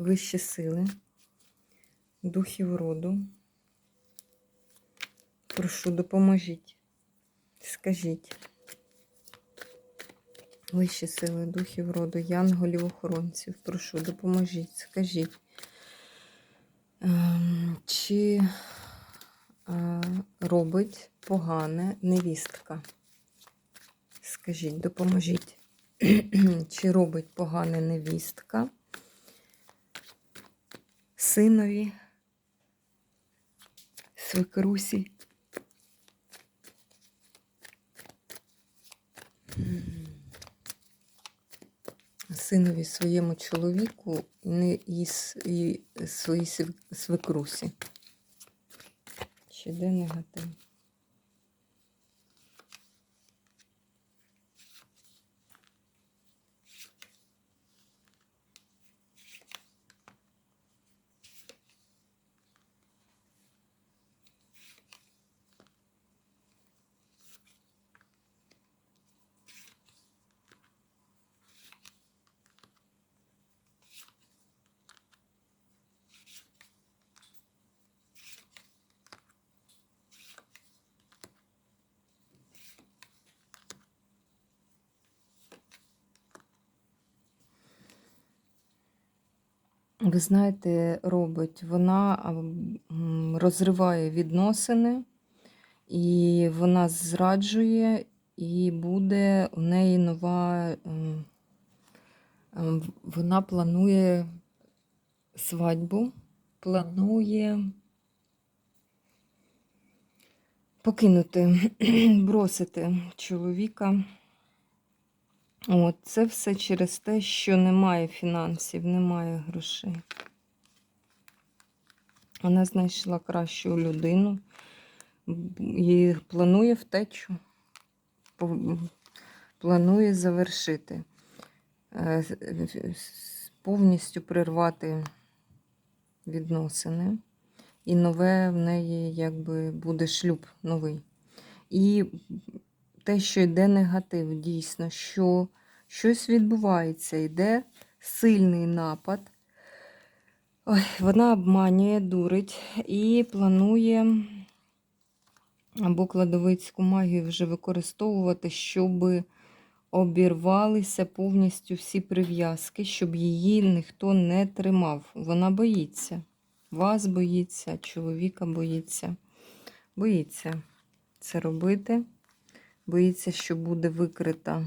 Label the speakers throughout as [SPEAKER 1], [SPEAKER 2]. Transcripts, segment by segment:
[SPEAKER 1] вищі сили, духів роду. Прошу, допоможіть. Скажіть. Вищі сили, духів роду, янголів, охоронців, прошу, допоможіть, скажіть. ем, Чи е, робить погане невістка? Скажіть, допоможіть. Чи робить погане невістка синові, свекрусі? Синові своєму чоловіку і своїй свекрусі. Ще де негатив? Ви знаєте, робить, вона розриває відносини, і вона зраджує, і буде у неї нова. ем, ем, Вона планує свадьбу, планує покинути, бросити чоловіка. От, це все через те, що немає фінансів, немає грошей. Вона знайшла кращу людину і планує втечу. Планує завершити, Е, повністю прервати відносини. І нове в неї якби буде шлюб новий. І те, що йде негатив, дійсно, що щось відбувається, йде сильний напад. Ой, вона обманює, дурить і планує або кладовицьку магію вже використовувати, щоб обірвалися повністю всі прив'язки, щоб її ніхто не тримав. Вона боїться. Вас боїться, чоловіка боїться. Боїться це робити. Боїться, що буде викрита.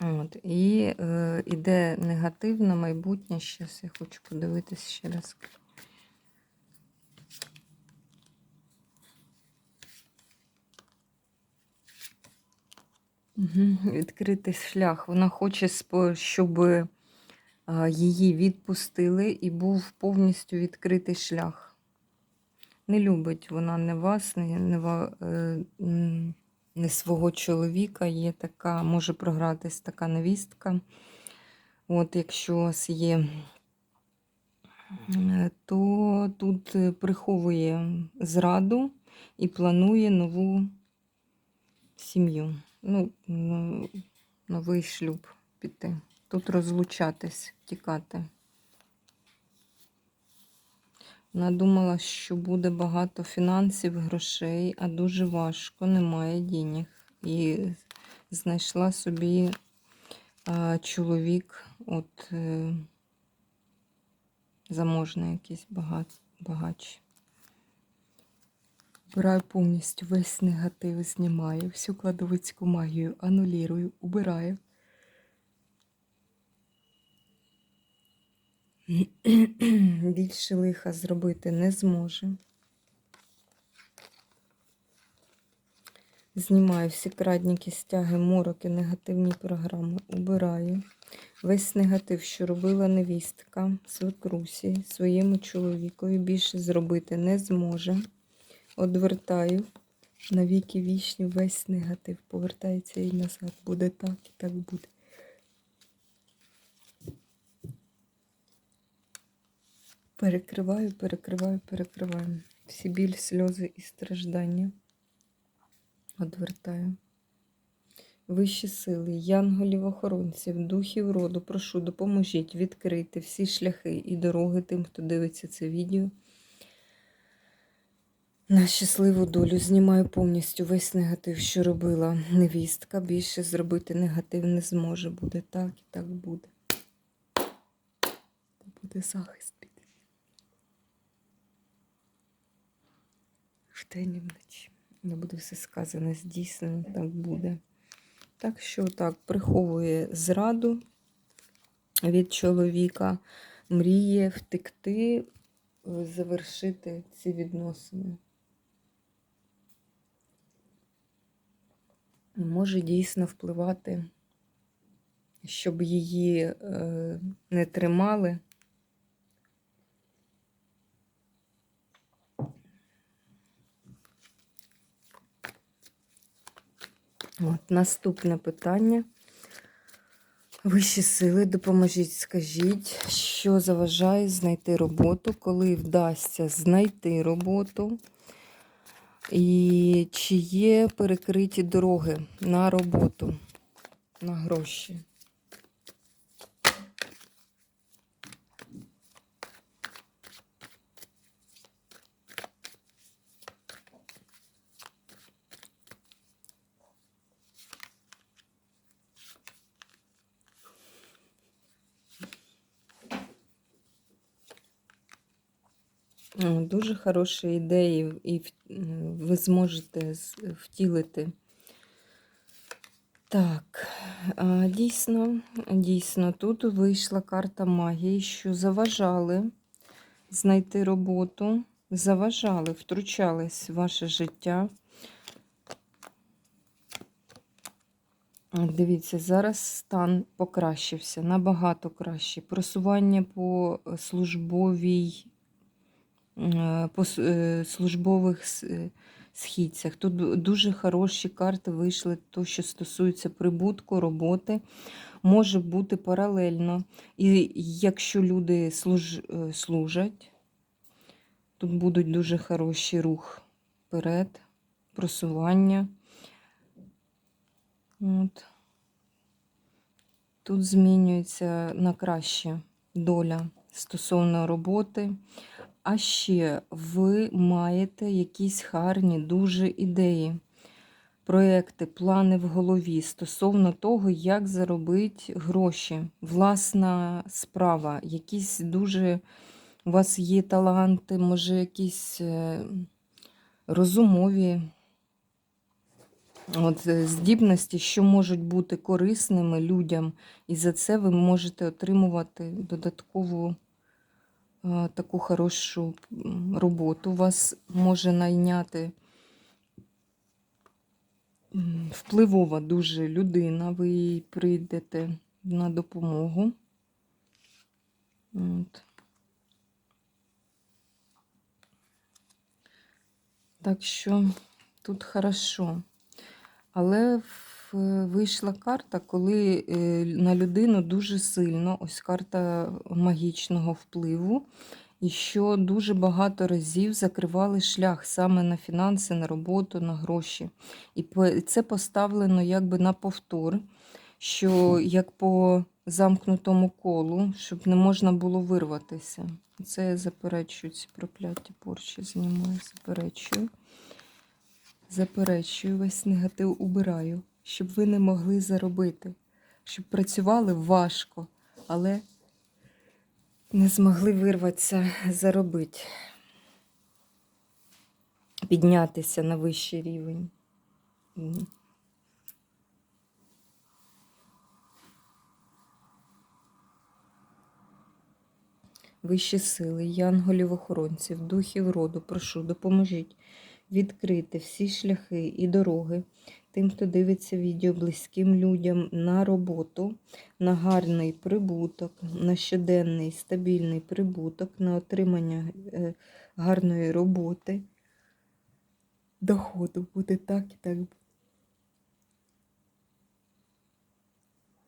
[SPEAKER 1] От, і е, іде негативне майбутнє. Щас я хочу подивитися ще раз. Відкритий шлях. Вона хоче, щоб е, її відпустили і був повністю відкритий шлях. Не любить вона не вас, не, не, е, не свого чоловіка. Є така, може програтись така невістка. От, якщо у вас є, е, то тут е, приховує зраду і планує нову сім'ю. Ну, новий шлюб піти. Тут розлучатись, тікати. Вона думала, що буде багато фінансів, грошей, а дуже важко, немає денег. І знайшла собі а, чоловік, от е, заможний якийсь багат, багач. Убираю повністю весь негатив, знімаю, всю кладовицьку магію анулірую, убираю. Більше лиха зробити не зможе. Знімаю всі крадніки, стяги, мороки, негативні програми, убираю. Весь негатив, що робила невістка свекрусі своєму чоловікові, більше зробити не зможе. Одвертаю на віки вічні весь негатив. Повертається і назад. Буде так і так буде. Перекриваю, перекриваю, перекриваю. Всі біль, сльози і страждання. Одвертаю. Вищі сили, янголів-охоронців, духів роду, прошу, допоможіть відкрити всі шляхи і дороги тим, хто дивиться це відео. На щасливу долю знімаю повністю весь негатив, що робила невістка. Більше зробити негатив не зможе. Буде так і так буде. Буде захист. Вдень вночі. Не буде все сказане, здійснено, так буде. Так що так, приховує зраду від чоловіка, мріє втекти, е, завершити ці відносини. Може дійсно впливати, щоб її е, не тримали. От, наступне питання. Вищі сили, допоможіть, скажіть, що заважає знайти роботу, коли вдасться знайти роботу, і чи є перекриті дороги на роботу, на гроші. Дуже хороші ідеї, і ви зможете втілити. Так, дійсно, дійсно, тут вийшла карта магії, що заважали знайти роботу, заважали, втручались в ваше життя. Дивіться, зараз стан покращився, набагато краще. Просування по службовій е, по е, службових е, східцях. Тут дуже хороші карти вийшли, то, що стосується прибутку, роботи. Може бути паралельно. І якщо люди служ, е, служать, тут будуть дуже хороший рух вперед, просування. От. Тут змінюється на краще доля стосовно роботи. А ще ви маєте якісь гарні дуже ідеї, проекти, плани в голові стосовно того, як заробити гроші, власна справа, якісь дуже у вас є таланти, може, якісь е, розумові от, е, здібності, що можуть бути корисними людям, і за це ви можете отримувати додаткову таку хорошу роботу. Вас може найняти впливова дуже людина, ви їй прийдете на допомогу. От. Так що тут хорошо. Але в- вийшла карта, коли е, на людину дуже сильно, ось карта магічного впливу, і що дуже багато разів закривали шлях саме на фінанси, на роботу, на гроші. І це поставлено якби на повтор, що як по замкнутому колу, щоб не можна було вирватися. Це я заперечую ці прокляті порчі, знімаю, заперечую. Заперечую, весь негатив убираю, щоб ви не могли заробити, щоб працювали важко, але не змогли вирватися, заробити, піднятися на вищий рівень. Вищі сили, янголів-охоронців, духів роду, прошу, допоможіть відкрити всі шляхи і дороги тим, хто дивиться відео близьким людям на роботу, на гарний прибуток, на щоденний стабільний прибуток, на отримання е, гарної роботи. Доходу буде так і так.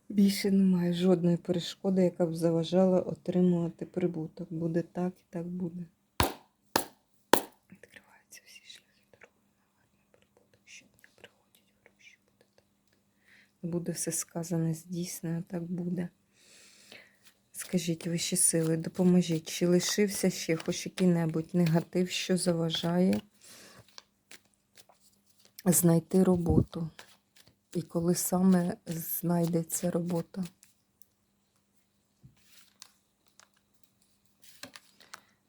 [SPEAKER 1] Більше немає жодної перешкоди, яка б заважала отримувати прибуток. Буде так і так буде. Відкриваються всі шляхи дороги на гарний прибуток. Щодня приходять гроші. Буде так. Буде все сказане, здійснено, так буде. Скажіть вищі сили, допоможіть, чи лишився ще хоч який-небудь негатив, що заважає знайти роботу. І коли саме знайдеться робота?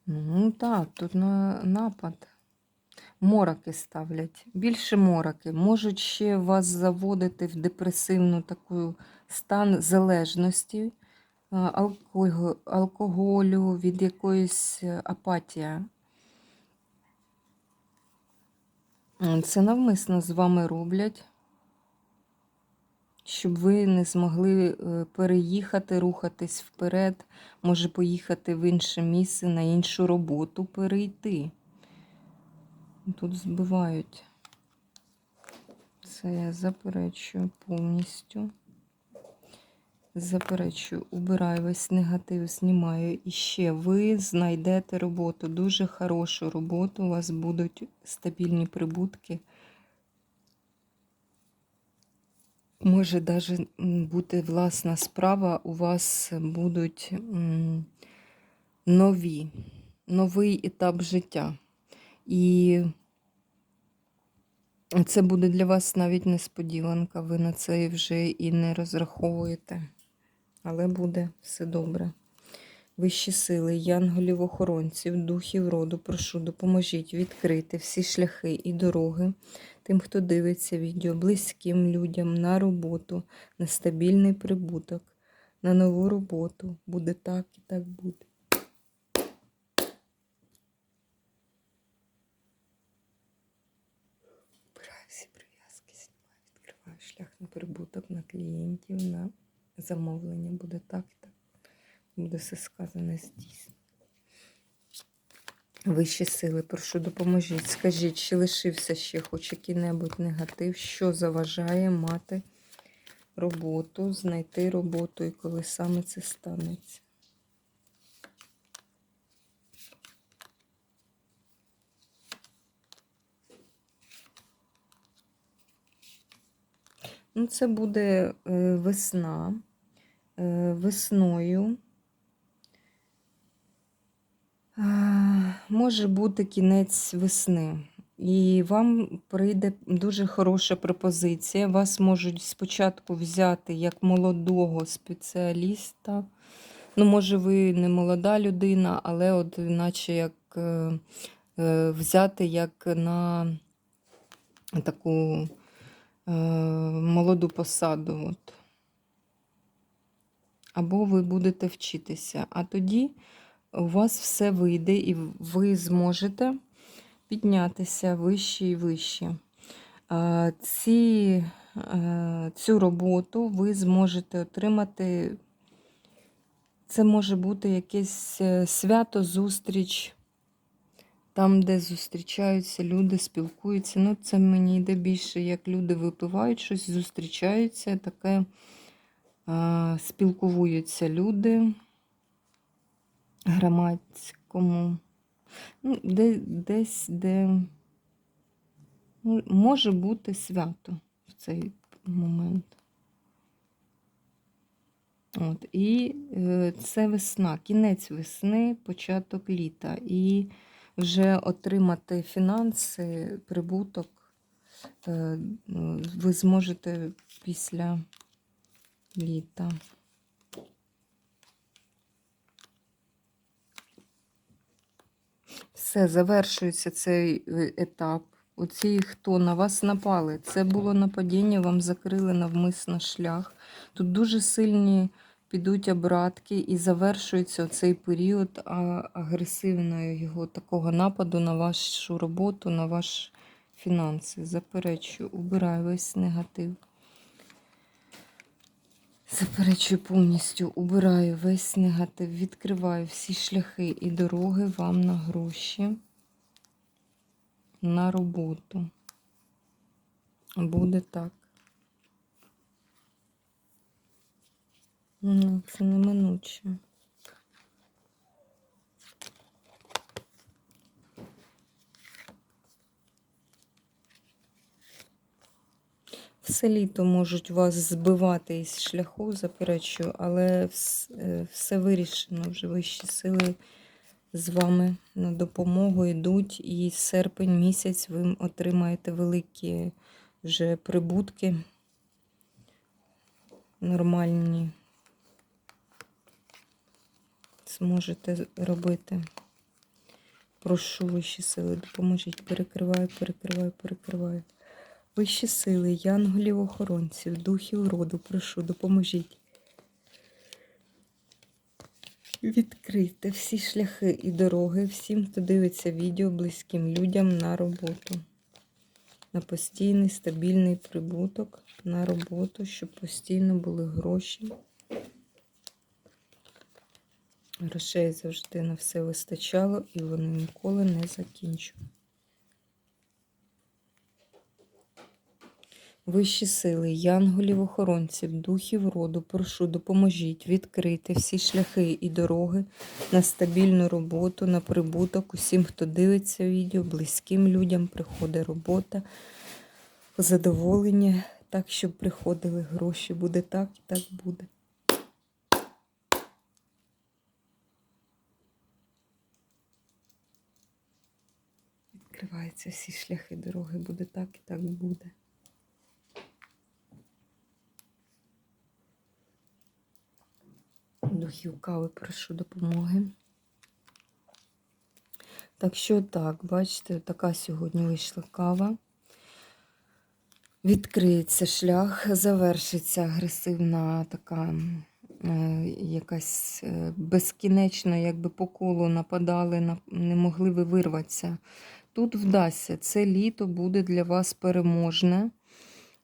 [SPEAKER 1] Ну так, тут на напад. Мороки ставлять. Більше мороки. Можуть ще вас заводити в депресивну таку стан залежності, алкоголю, від якоїсь е, апатія. Це навмисно з вами роблять, щоб ви не змогли е, переїхати, рухатись вперед, може поїхати в інше місце, на іншу роботу перейти. Тут збивають. Це я заперечую повністю. Заперечую, убираю весь негатив, знімаю. І ще ви знайдете роботу, дуже хорошу роботу. У вас будуть стабільні прибутки. Може навіть бути власна справа, у вас будуть нові, новий етап життя. І це буде для вас навіть несподіванка, ви на це вже і не розраховуєте. Але буде все добре. Вищі сили, янголів, охоронців, духів роду, прошу, допоможіть відкрити всі шляхи і дороги тим, хто дивиться відео, близьким людям на роботу, на стабільний прибуток, на нову роботу. Буде так і так буде. Вбираю всі прив'язки, знімаю, відкриваю шлях на прибуток, на клієнтів, на замовлення. Буде так і так. Буде все сказане здійснено. Вищі сили, прошу, допоможіть. Скажіть, чи лишився ще хоч який-небудь негатив, що заважає мати роботу, знайти роботу і коли саме це станеться? Ну, це буде е, весна. Е, весною. Може бути кінець весни. І вам прийде дуже хороша пропозиція. Вас можуть спочатку взяти як молодого спеціаліста. Ну, може, ви не молода людина, але от наче як е, взяти як на таку молоду посаду. От. Або ви будете вчитися. А тоді у вас все вийде, і ви зможете піднятися вище і вище. Ці, е, цю роботу ви зможете отримати. Це може бути якесь е, свято, зустріч, там, де зустрічаються люди, спілкуються. Ну, це мені йде більше, як люди випивають щось, зустрічаються, таке а, спілкуються люди громадському. Ну, де, десь, де може бути свято в цей момент. От, І е, це весна, кінець весни, початок літа. І вже отримати фінанси, прибуток е, ну, ви зможете після літа. Все, завершується цей е, етап. Оці, хто на вас напали, це було нападіння, вам закрили навмисно шлях. Тут дуже сильні підуть обратки і завершується цей період агресивного його такого нападу на вашу роботу, на ваш фінанси. Заперечую, убираю весь негатив. Заперечую повністю, убираю весь негатив, відкриваю всі шляхи і дороги вам на гроші, на роботу. Буде так. Ну, це неминуче. Все літо можуть вас збивати із шляху, заперечую, але вс- е, все вирішено, вже вищі сили з вами на допомогу йдуть, і серпень місяць ви отримаєте великі вже прибутки нормальні. Зможете робити. Прошу вищі сили, допоможіть. Перекриваю, перекриваю, перекриваю. Вищі сили, янголів, охоронців, духів роду, прошу, допоможіть. Відкрийте всі шляхи і дороги всім, хто дивиться відео близьким людям на роботу. На постійний стабільний прибуток, на роботу, щоб постійно були гроші. Грошей завжди на все вистачало, і вони ніколи не закінчують. Вищі сили, янголів, охоронців, духів роду, прошу, допоможіть відкрити всі шляхи і дороги на стабільну роботу, на прибуток усім, хто дивиться відео, близьким людям приходить робота, задоволення, так, щоб приходили гроші. Буде так і так буде. Відкриваються всі шляхи дороги, буде так і так буде. Духів кави прошу допомоги. Так що так, бачите, така сьогодні вийшла кава. Відкриється шлях, завершиться агресивна така е, якась е, безкінечно, якби по колу нападали, на- не могли ви вирватися. Тут вдасться. Це літо буде для вас переможне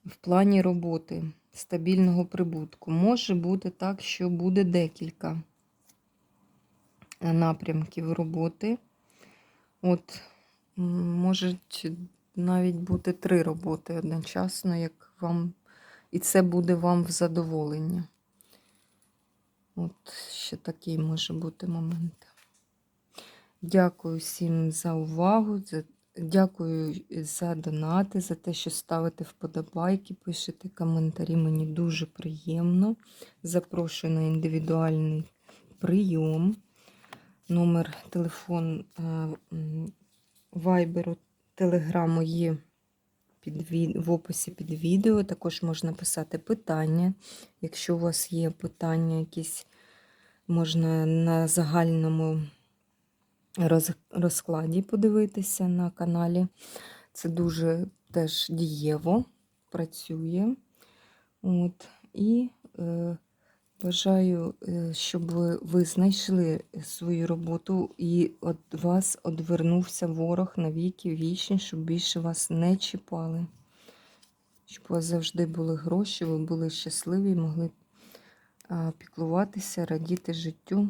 [SPEAKER 1] в плані роботи, стабільного прибутку. Може бути так, що буде декілька напрямків роботи. От, можуть навіть бути три роботи одночасно, як вам, і це буде вам в задоволення. От ще такий може бути момент. Дякую всім за увагу. За... Дякую за донати, за те, що ставите вподобайки, пишете коментарі. Мені дуже приємно. Запрошую на індивідуальний прийом. Номер телефон е, вайберу, телеграму є під в описі під відео. Також можна писати питання. Якщо у вас є питання, якісь можна на загальному розкладі подивитися на каналі. Це дуже теж дієво працює. От. І е, бажаю, е, щоб ви, знайшли свою роботу і від вас одвернувся ворог на віки вічні, щоб більше вас не чіпали. Щоб у вас завжди були гроші, ви були щасливі могли піклуватися, радіти життю.